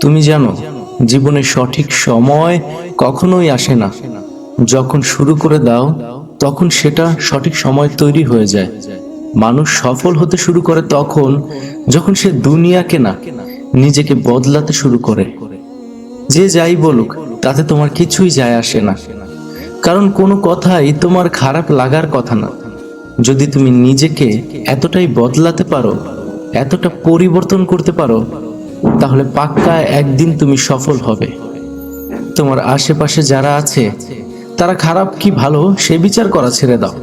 তুমি জানো জীবনের সঠিক সময় কখনোই আসে না। যখন শুরু করে দাও, তখন সেটা সঠিক সময় তৈরি হয়ে যায়। মানুষ সফল হতে শুরু করে তখন যখন সে দুনিয়াকে না নিজেকে বদলাতে শুরু করে। যে যাই বলুক, তাতে তোমার কিছুই যায় আসে না। কারণ কোনো কথাই তোমার খারাপ লাগার কথা না। যদি তুমি নিজেকে এতটাই বদলাতে পারো, এতটা পরিবর্তন করতে পারো তাহলে পাক্কা একদিন তুমি সফল হবে। তোমার আশেপাশে যারা আছে, তারা খারাপ কি ভালো সে বিচার করা ছেড়ে দাও।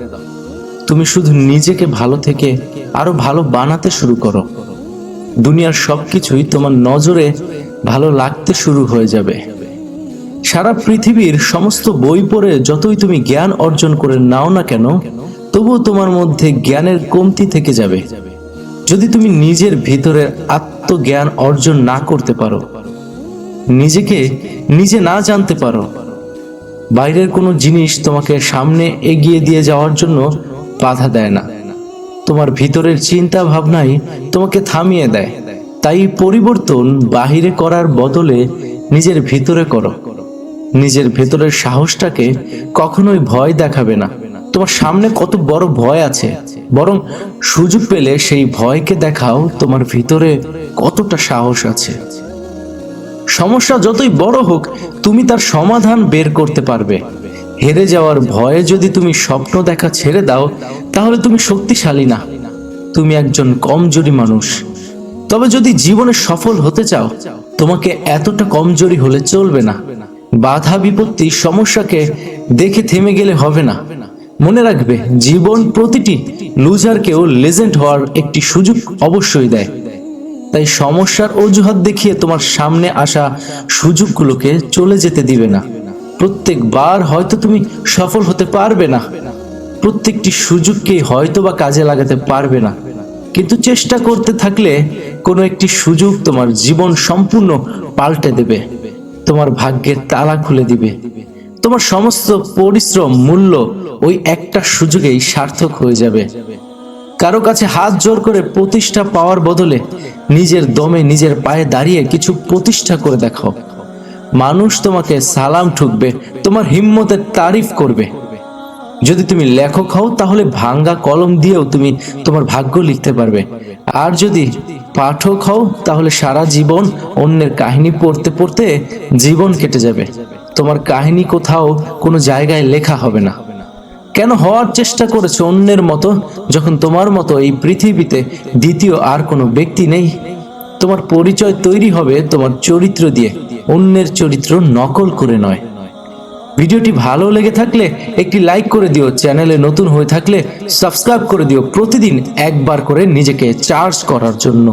তুমি শুধু নিজেকে ভালো থেকে আরও ভালো বানাতে শুরু করো। দুনিয়ার সবকিছুই তোমার নজরে ভালো লাগতে শুরু হয়ে যাবে। সারা পৃথিবীর সমস্ত বই পড়ে যতই তুমি জ্ঞান অর্জন করে নাও না কেন, তবুও তোমার মধ্যে জ্ঞানের কমতি থেকে যাবে। যদি তুমি নিজের ভিতরের আত্মজ্ঞান অর্জন না করতে পারো, নিজেকে নিজে না জানতে পারো, বাইরের কোনো জিনিস তোমাকে সামনে এগিয়ে দিয়ে যাওয়ার জন্য বাধা দেয় না। তোমার ভিতরের চিন্তা ভাবনাই তোমাকে থামিয়ে দেয়। তাই পরিবর্তন বাহিরে করার বদলে নিজের ভিতরে করো। নিজের ভেতরের সাহসটাকে কখনোই ভয় দেখাবে না। তোমার সামনে কত বড় ভয় আছে। বরং সুযোগ পেলে সেই ভয়কে দেখাও তোমার ভিতরে কতটা সাহস আছে। সমস্যা যতই বড় হোক, তুমি তার সমাধান বের করতে পারবে। হেরে যাওয়ার ভয়ে যদি তুমি স্বপ্ন দেখা ছেড়ে দাও, তাহলে তুমি শক্তিশালী না। তুমি একজন কমজোরি মানুষ। তবে যদি জীবনে সফল হতে চাও, তোমাকে এতটা কমজোরি হলে চলবে না। বাধা বিপত্তি সমস্যাকে দেখে থেমে গেলে হবে না। মনে রাখবে, জীবন প্রতিটি লুজারকেও লেজেন্ড হওয়ার একটি সুযোগ অবশ্যই দেয়। তাই সমস্যার অজুহাত দেখিয়ে তোমার সামনে আসা সুযোগগুলোকে চলে যেতে দিবে না। প্রত্যেকবার হয়তো তুমি সফল হতে পারবে না। প্রত্যেকটি সুযোগকেই হয়তো বা কাজে লাগাতে পারবে না। কিন্তু চেষ্টা করতে থাকলে কোনো একটি সুযোগ তোমার জীবন সম্পূর্ণ পাল্টে দেবে। তোমার ভাগ্যের তালা খুলে দিবে। তোমার সমস্ত পরিশ্রম, মূল্য ওই একটা সুযোগেই সার্থক হয়ে যাবে। কারও কাছে হাত জোর করে প্রতিষ্ঠা পাওয়ার বদলে নিজের দমে নিজের পায়ে দাঁড়িয়ে কিছু প্রতিষ্ঠা করে দেখো। মানুষ তোমাকে সালাম ঠুকবে, তোমার হিম্মতের তারিফ করবে। যদি তুমি লেখক হও, তাহলে ভাঙ্গা কলম দিয়েও তুমি তোমার ভাগ্য লিখতে পারবে। আর যদি পাঠক হও, তাহলে সারা জীবন অন্যের কাহিনী পড়তে পড়তে জীবন কেটে যাবে। তোমার কাহিনী কোথাও কোনো জায়গায় লেখা হবে না। কেন হওয়ার চেষ্টা করেছ অন্যের মতো, যখন তোমার মতো এই পৃথিবীতে দ্বিতীয় আর কোনো ব্যক্তি নেই? তোমার পরিচয় তৈরি হবে তোমার চরিত্র দিয়ে, অন্যের চরিত্র নকল করে নয়। ভিডিওটি ভালো লেগে থাকলে একটি লাইক করে দিও, চ্যানেলে নতুন হয়ে থাকলে সাবস্ক্রাইব করে দিও, প্রতিদিন একবার করে নিজেকে চার্জ করার জন্য।